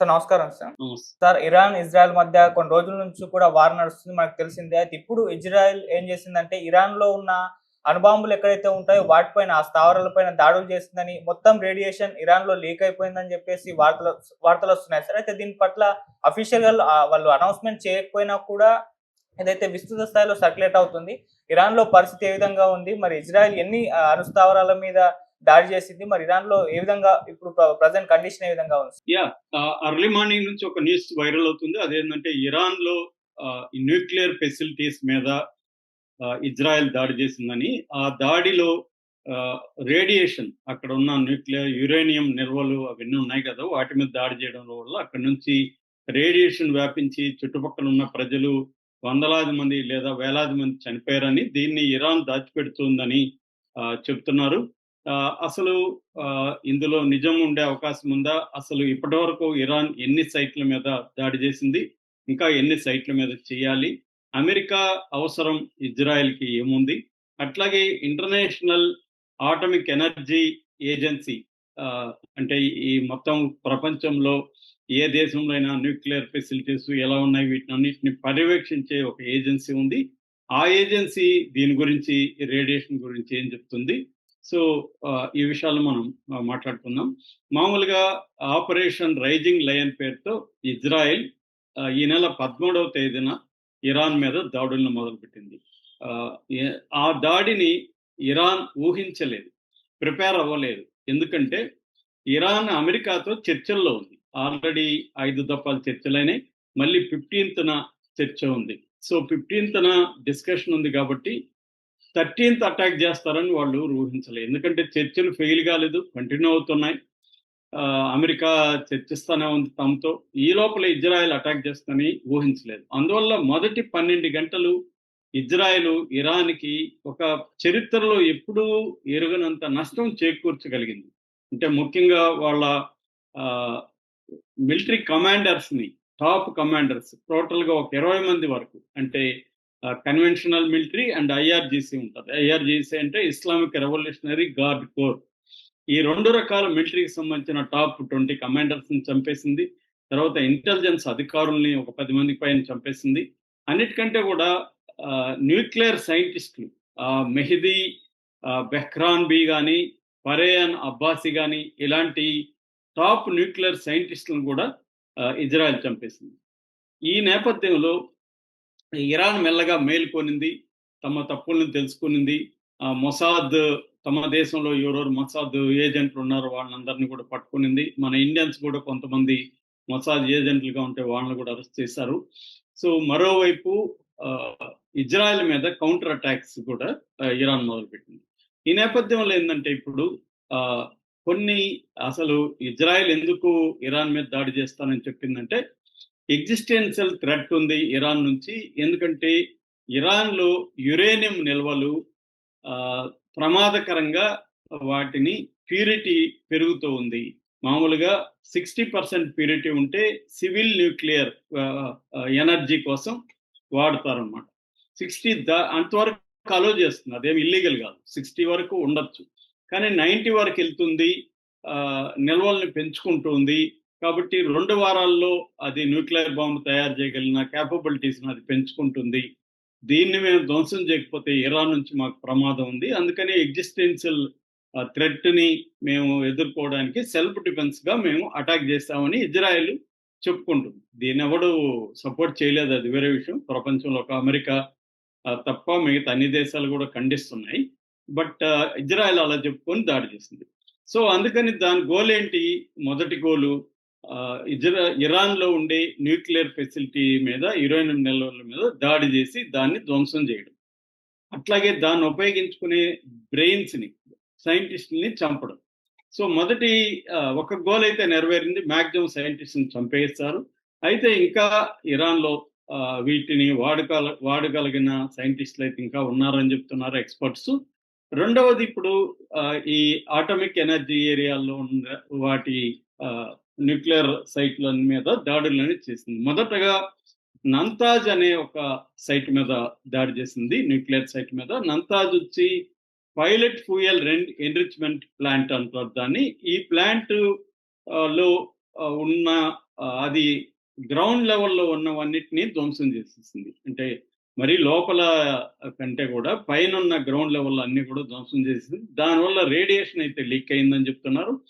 Sir నమస్కారం sir. Sir Iran Israel మధ్య కొన్ని రోజుల నుంచి కూడా వార్ నడుస్తుంది మనకు తెలిసిందే. అయితే ఇప్పుడు ఇజ్రాయెల్ ఏం చేసిందంటే ఇరాన్లో ఉన్న అణుబాంబులు ఎక్కడైతే ఉంటాయో వాటిపైన ఆ స్థావరాలపైన దాడులు చేసిందని మొత్తం రేడియేషన్ ఇరాన్లో లీక్ అయిపోయిందని చెప్పేసి వార్తలు వార్తలు వస్తున్నాయి సార్. అయితే దీని పట్ల అఫీషియల్గా వాళ్ళు అనౌన్స్మెంట్ చేయకపోయినా కూడా ఏదైతే విస్తృత స్థాయిలో సర్క్యులేట్ అవుతుంది ఇరాన్లో పరిస్థితి ఏ విధంగా ఉంది మరి ఇజ్రాయెల్ ఎన్ని అణుస్థావరాల మీద దాడి చేసింది. మరి ఇరాన్లో ఏ విధంగా ఇప్పుడు ప్రజెంట్ కండిషన్ ఏ విధంగా ఉంది? యా అర్లీ మార్నింగ్ నుంచి ఒక న్యూస్ వైరల్ అవుతుంది. అదేంటంటే ఇరాన్లో న్యూక్లియర్ ఫెసిలిటీస్ మీద ఇజ్రాయెల్ దాడి చేసిందని. ఆ దాడిలో రేడియేషన్ అక్కడ ఉన్న న్యూక్లియర్ యురేనియం నిల్వలు అవన్నీ ఉన్నాయి కదా. వాటి మీద దాడి చేయడం వల్ల అక్కడ నుంచి రేడియేషన్ వ్యాపించి చుట్టుపక్కల ఉన్న ప్రజలు వందలాది మంది లేదా వేలాది మంది చనిపోయారని దీన్ని ఇరాన్ దాచిపెడుతుందని ఆ, చెప్తున్నారు. అసలు ఇందులో నిజం ఉండే అవకాశం ఉందా? అసలు ఇప్పటివరకు ఇరాన్ ఎన్ని సైట్ల మీద దాడి చేసింది? ఇంకా ఎన్ని సైట్ల మీద చేయాలి? అమెరికా అవసరం ఇజ్రాయెల్కి ఏముంది? అట్లాగే ఇంటర్నేషనల్ ఆటమిక్ ఎనర్జీ ఏజెన్సీ అంటే ఈ మొత్తం ప్రపంచంలో ఏ దేశంలో అయినా న్యూక్లియర్ ఫెసిలిటీస్ ఎలా ఉన్నాయి? వీటిని అన్నిటిని పర్యవేక్షించే ఒక ఏజెన్సీ ఉంది. ఆ ఏజెన్సీ దీని గురించి రేడియేషన్ గురించి ఏం చెప్తుంది? సో ఈ విషయాలు మనం మాట్లాడుకుందాం. మామూలుగా ఆపరేషన్ రైజింగ్ లయన్ పేరుతో ఇజ్రాయెల్ ఈ నెల పదమూడవ తేదీన ఇరాన్ మీద దాడులను మొదలుపెట్టింది. ఆ దాడిని ఇరాన్ ఊహించలేదు ప్రిపేర్ అవ్వలేదు. ఎందుకంటే ఇరాన్ అమెరికాతో చర్చల్లో ఉంది. ఆల్రెడీ ఐదు దఫాలు చర్చలైనాయి మళ్ళీ ఫిఫ్టీన్త్న చర్చ ఉంది. సో ఫిఫ్టీన్త్న డిస్కషన్ ఉంది కాబట్టి థర్టీన్త్ అటాక్ చేస్తారని వాళ్ళు ఊహించలేదు. ఎందుకంటే చర్చలు ఫెయిల్ కాలేదు కంటిన్యూ అవుతున్నాయి. అమెరికా చర్చిస్తూనే ఉంది తమతో. ఈ లోపల ఇజ్రాయెల్ అటాక్ చేస్తుందని ఊహించలేదు. అందువల్ల మొదటి పన్నెండు గంటలు ఇజ్రాయెల్ ఇరాన్కి ఒక చరిత్రలో ఎప్పుడూ ఎరుగనంత నష్టం చేకూర్చగలిగింది. అంటే ముఖ్యంగా వాళ్ళ మిలిటరీ కమాండర్స్ని టాప్ కమాండర్స్ టోటల్గా ఒక ఇరవై మంది వరకు. అంటే కన్వెన్షనల్ మిలిటరీ అండ్ ఐఆర్జీసీ ఉంటుంది. ఐఆర్జీసీ అంటే ఇస్లామిక్ రెవల్యూషనరీ గార్డ్ కోర్ ఈ రెండు రకాల మిలిటరీకి సంబంధించిన టాప్ ట్వంటీ కమాండర్స్ని చంపేసింది. తర్వాత ఇంటెలిజెన్స్ అధికారుల్ని ఒక పది మంది పైన చంపేసింది. అన్నిటికంటే కూడా న్యూక్లియర్ సైంటిస్టులు మెహిదీ బెహ్రాన్ బి కానీ పరేయన్ అబ్బాసి కానీ ఇలాంటి టాప్ న్యూక్లియర్ సైంటిస్టులను కూడా ఇజ్రాయెల్ చంపేసింది. ఈ నేపథ్యంలో ఇరాన్ మెల్లగా మేల్కొనింది తమ తప్పులను తెలుసుకునింది. ఆ, మొసాద్ తమ దేశంలో ఎవరెవరు మొసాద్ ఏజెంట్లు ఉన్నారో వాళ్ళందరినీ కూడా పట్టుకునింది. మన ఇండియన్స్ కూడా కొంతమంది మొసాద్ ఏజెంట్లుగా ఉంటే వాళ్ళని కూడా అరెస్ట్ చేశారు. సో మరోవైపు ఇజ్రాయెల్ మీద కౌంటర్ అటాక్స్ కూడా ఇరాన్ మొదలుపెట్టింది. ఈ నేపథ్యంలో ఏంటంటే ఇప్పుడు కొన్ని అసలు ఇజ్రాయెల్ ఎందుకు ఇరాన్ మీద దాడి చేస్తానని చెప్పిందంటే ఎగ్జిస్టెన్షియల్ థ్రెట్ ఉంది ఇరాన్ నుంచి. ఎందుకంటే ఇరాన్లో యురేనియం నిల్వలు ప్రమాదకరంగా వాటిని ప్యూరిటీ పెరుగుతూ ఉంది. మామూలుగా సిక్స్టీ పర్సెంట్ ప్యూరిటీ ఉంటే సివిల్ న్యూక్లియర్ ఎనర్జీ కోసం వాడతారనమాట సిక్స్టీ దా అంతవరకు అలో చేస్తుంది. అదేమి ఇల్లీగల్ కాదు. సిక్స్టీ వరకు ఉండొచ్చు. కానీ నైంటీ వరకు వెళ్తుంది. నిల్వల్ని పెంచుకుంటుంది కాబట్టి రెండు వారాల్లో అది న్యూక్లియర్ బాంబు తయారు చేయగలిగిన క్యాపబిలిటీస్ని అది పెంచుకుంటుంది. దీన్ని మేము ధ్వంసం చేయకపోతే ఇరాన్ నుంచి మాకు ప్రమాదం ఉంది. అందుకని ఎగ్జిస్టెన్షియల్ థ్రెట్ని మేము ఎదుర్కోవడానికి సెల్ఫ్ డిఫెన్స్గా మేము అటాక్ చేస్తామని ఇజ్రాయెల్ చెప్పుకుంటుంది. దీన్ని ఎవడు సపోర్ట్ చేయలేదు. అది వేరే విషయం. ప్రపంచంలో ఒక అమెరికా తప్ప మిగతా అన్ని దేశాలు కూడా ఖండిస్తున్నాయి. బట్ ఇజ్రాయెల్ అలా చెప్పుకొని దాడి చేసింది. సో అందుకని దాని గోల్ ఏంటి? మొదటి గోలు ఇజ్రా ఇరాన్లో ఉండే న్యూక్లియర్ ఫెసిలిటీ మీద యురేనియం నిల్వల మీద దాడి చేసి దాన్ని ధ్వంసం చేయడం. అట్లాగే దాన్ని ఉపయోగించుకునే బ్రెయిన్స్ని సైంటిస్ట్ని చంపడం. సో మొదటి ఒక గోల్ అయితే నెరవేరింది. మ్యాక్సిమం సైంటిస్ట్ని చంపేస్తారు. అయితే ఇంకా ఇరాన్లో వీటిని వాడుకల వాడగలిగిన సైంటిస్టులు అయితే ఇంకా ఉన్నారని చెప్తున్నారు ఎక్స్పర్ట్స్. రెండవది ఇప్పుడు ఈ ఆటమిక్ ఎనర్జీ ఏరియాలో ఉన్న వాటి న్యూక్లియర్ సైట్ల మీద దాడులని చేసింది. మొదటగా నంతాజ్ అనే ఒక సైట్ మీద దాడి చేసింది న్యూక్లియర్ సైట్ మీద. నంతాజ్ వచ్చి పైలట్ ఫ్యూయల్ ఎన్రిచ్మెంట్ ప్లాంట్ అంటారు దాన్ని. ఈ ప్లాంట్లో ఉన్న అది గ్రౌండ్ లెవెల్లో ఉన్నవన్నిటిని ధ్వంసం చేసేసింది. అంటే మరి లోపల కంటే కూడా పైన ఉన్న గ్రౌండ్ లెవెల్ అన్ని కూడా ధ్వంసం చేసింది. దానివల్ల రేడియేషన్ అయితే లీక్ అయిందని చెప్తున్నారు.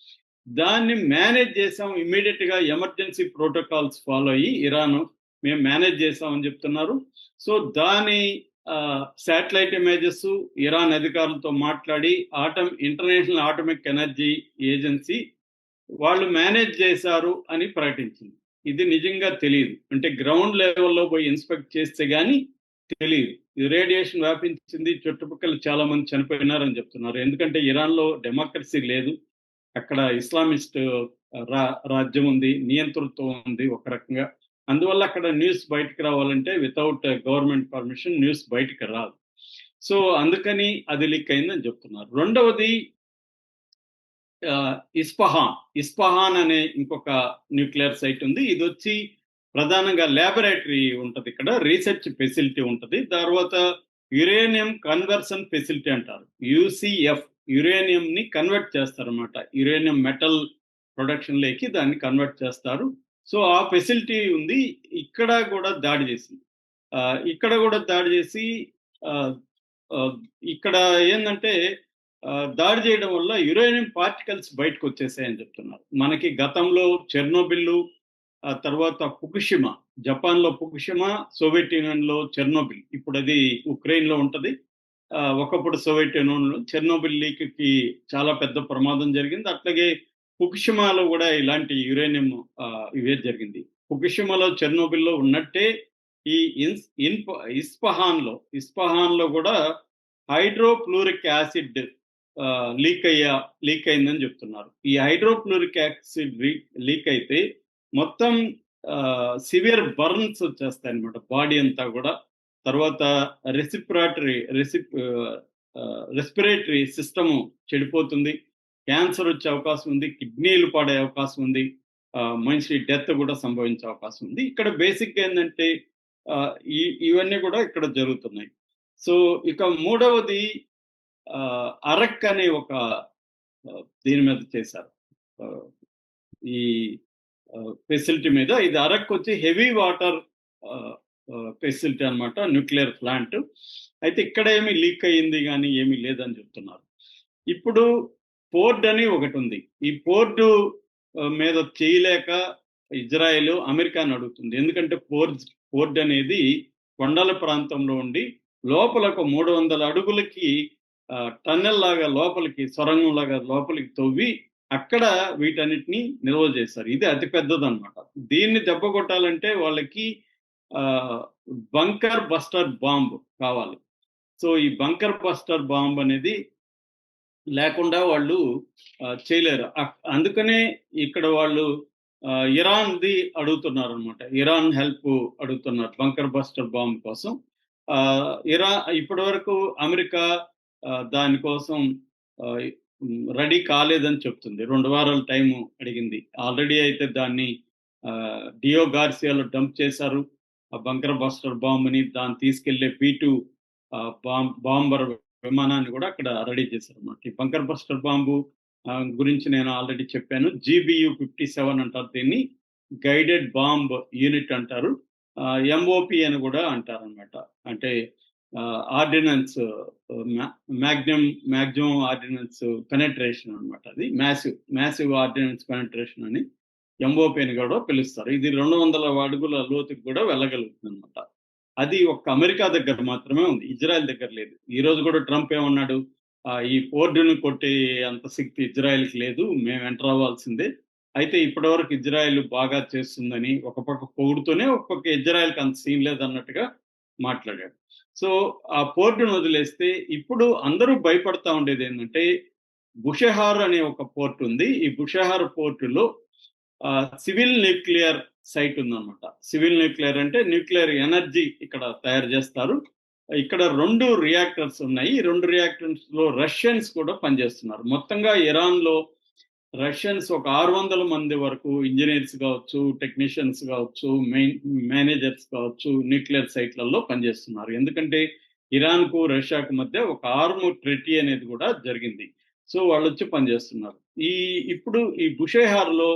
దాన్ని మేనేజ్ చేసాం ఇమ్మీడియట్గా ఎమర్జెన్సీ ప్రోటోకాల్స్ ఫాలో అయ్యి ఇరాన్ మేము మేనేజ్ చేసామని చెప్తున్నారు. సో దాని శాటిలైట్ ఇమేజెస్ ఇరాన్ అధికారులతో మాట్లాడి atom international atomic energy agency వాళ్ళు మేనేజ్ చేశారు అని ప్రకటించింది. ఇది నిజంగా తెలియదు. అంటే గ్రౌండ్ లెవెల్లో పోయి ఇన్స్పెక్ట్ చేస్తే కానీ తెలియదు. ఇది రేడియేషన్ వ్యాపించింది చుట్టుపక్కల చాలా మంది చనిపోయినారని చెప్తున్నారు. ఎందుకంటే ఇరాన్లో డెమోక్రసీ లేదు. అక్కడ ఇస్లామిస్ట్ రా రాజ్యం ఉంది నియంతృత్వం ఉంది ఒక రకంగా. అందువల్ల అక్కడ న్యూస్ బయటకు రావాలంటే వితౌట్ గవర్నమెంట్ పర్మిషన్ న్యూస్ బయటకు రాదు. సో అందుకని అది లీక్ అయిందని చెప్తున్నారు. రెండవది ఇస్పహాన్. ఇస్పహాన్ అనే ఇంకొక న్యూక్లియర్ సైట్ ఉంది. ఇది వచ్చి ప్రధానంగా ల్యాబొరేటరీ ఉంటుంది ఇక్కడ రీసెర్చ్ ఫెసిలిటీ ఉంటుంది. తర్వాత యురేనియం కన్వర్షన్ ఫెసిలిటీ అంటారు. యూసిఎఫ్ యురేనియంని కన్వర్ట్ చేస్తారు అనమాట యురేనియం మెటల్ ప్రొడక్షన్లోకి దాన్ని కన్వర్ట్ చేస్తారు. సో ఆ ఫెసిలిటీ ఉంది. ఇక్కడ కూడా దాడి చేసింది. ఇక్కడ కూడా దాడి చేసి ఇక్కడ ఏంటంటే దాడి చేయడం వల్ల యురేనియం పార్టికల్స్ బయటకు వచ్చేసాయని చెప్తున్నారు. మనకి గతంలో చెర్నోబిల్లు ఆ తర్వాత ఫుకుషిమా జపాన్లో లో సోవియట్ యూనియన్లో చెర్నోబిల్. ఇప్పుడు అది ఉక్రెయిన్లో ఉంటుంది. ఒకప్పుడు సోవియట్ యూనియన్లో చెర్నోబిల్ లీక్కి చాలా పెద్ద ప్రమాదం జరిగింది. అట్లాగే ఫుకుషిమాలో కూడా ఇలాంటి యురేనియం ఇవే జరిగింది. ఫుకుషిమాలో చెర్నోబిల్లో ఉన్నట్టే ఈ ఇన్స్ ఇన్ప ఇస్పహాన్లో ఇస్పహాన్లో కూడా హైడ్రోఫ్లూరిక్ యాసిడ్ లీక్ అయ్యా లీక్ అయిందని చెప్తున్నారు. ఈ హైడ్రోఫ్లూరిక్ యాసిడ్ లీక్ అయితే మొత్తం సివియర్ బర్న్స్ వచ్చేస్తాయి అనమాట బాడీ అంతా కూడా. తర్వాత రెసిపిరాటరీ రెసిప్ రెస్పిరేటరీ సిస్టమ్ చెడిపోతుంది. క్యాన్సర్ వచ్చే అవకాశం ఉంది కిడ్నీలు పడే అవకాశం ఉంది మనిషి డెత్ కూడా సంభవించే అవకాశం ఉంది. ఇక్కడ బేసిక్ ఏంటంటే ఇవన్నీ కూడా ఇక్కడ జరుగుతున్నాయి. సో ఇక మూడవది అరక్ అనే ఒక దీని మీద చేశారు. ఈ ఫెసిలిటీ మీద. ఇది అరక్ వచ్చి హెవీ వాటర్ ఫెసిలిటీ అనమాట న్యూక్లియర్ ప్లాంట్. అయితే ఇక్కడ ఏమి లీక్ అయ్యింది కానీ ఏమీ లేదని చెప్తున్నారు. ఇప్పుడు పోర్ట్ అని ఒకటి ఉంది. ఈ పోర్టు మీద చేయలేక ఇజ్రాయెల్ అమెరికాని అడుగుతుంది. ఎందుకంటే పోర్ట్ పోర్ట్ అనేది కొండల ప్రాంతంలో ఉండి లోపల ఒక మూడు వందల అడుగులకి టన్నెల్ లాగా లోపలికి సొరంగం లాగా లోపలికి తవ్వి అక్కడ వీటన్నిటిని నిల్వ చేశారు. ఇది అతి పెద్దదన్నమాట దీన్ని దెబ్బ కొట్టాలంటే వాళ్ళకి బంకర్ బస్టర్ బాంబ్ కావాలి. సో ఈ బంకర్ బస్టర్ బాంబ్ అనేది లేకుండా వాళ్ళు చేయలేరు. అందుకనే ఇక్కడ వాళ్ళు ఇరాన్ది అడుగుతున్నారు అనమాట ఇరాన్ హెల్ప్ అడుగుతున్నారు బంకర్ బస్టర్ బాంబ్ కోసం. ఇరా ఇప్పటి వరకు అమెరికా దానికోసం రెడీ కాలేదని చెప్తుంది. రెండు వారాల టైం అడిగింది. ఆల్రెడీ అయితే దాన్ని డియో గార్సియాలో డంప్ చేశారు. బంకర్ బస్టర్ బాంబుని దాన్ని తీసుకెళ్ళే బీ టూ బాంబర్ విమానాన్ని కూడా అక్కడ రెడీ చేశారు అన్నమాట ఈ బంకర్ బస్టర్ బాంబు గురించి నేను ఆల్రెడీ చెప్పాను. జీబియు ఫిఫ్టీ సెవెన్ అంటారు దీన్ని. గైడెడ్ బాంబ్ యూనిట్ అంటారు. ఎంఓపి అని కూడా అంటారు అనమాట అంటే ordnance magnum maximum ordnance penetration అన్నమాట అది. మ్యాసివ్ మ్యాసివ్ ఆర్డినెన్స్ పెనట్రేషన్ అని. ఎంఓపి కూడా పిలుస్తారు. ఇది రెండు వందల అడుగుల లోతుకి కూడా వెళ్ళగలుగుతుంది అనమాట అది ఒక్క అమెరికా దగ్గర మాత్రమే ఉంది. ఇజ్రాయెల్ దగ్గర లేదు. ఈ రోజు కూడా ట్రంప్ ఏమన్నాడు? ఈ పోర్డుని కొట్టే అంత శక్తి ఇజ్రాయెల్కి లేదు. మేము ఎంటర్ అవ్వాల్సిందే. అయితే ఇప్పటివరకు ఇజ్రాయెల్ బాగా చేస్తుందని ఒక పక్క పొగుడుతూనే ఒక పక్క ఇజ్రాయెల్కి అంత సీన్ లేదన్నట్టుగా మాట్లాడాడు. సో ఆ పోర్టును వదిలేస్తే ఇప్పుడు అందరూ భయపడతా ఉండేది ఏంటంటే బుషహార్ అనే ఒక పోర్ట్ ఉంది. ఈ బుషహార్ పోర్టులో సివిల్ న్యూక్లియర్ సైట్ ఉందన్నమాట. సివిల్ న్యూక్లియర్ అంటే న్యూక్లియర్ ఎనర్జీ ఇక్కడ తయారు చేస్తారు. ఇక్కడ రెండు రియాక్టర్స్ ఉన్నాయి. ఈ రెండు రియాక్టర్స్లో రష్యన్స్ కూడా పనిచేస్తున్నారు. మొత్తంగా ఇరాన్లో రష్యన్స్ ఒక ఆరు వందల మంది వరకు ఇంజనీర్స్ కావచ్చు టెక్నీషియన్స్ కావచ్చు మెయిన్ మేనేజర్స్ కావచ్చు న్యూక్లియర్ సైట్లలో పనిచేస్తున్నారు. ఎందుకంటే ఇరాన్కు రష్యాకు మధ్య ఒక ఆర్మ్ ట్రెటీ అనేది కూడా జరిగింది. సో వాళ్ళు వచ్చి పనిచేస్తున్నారు. ఈ ఇప్పుడు ఈ బుషేహార్లో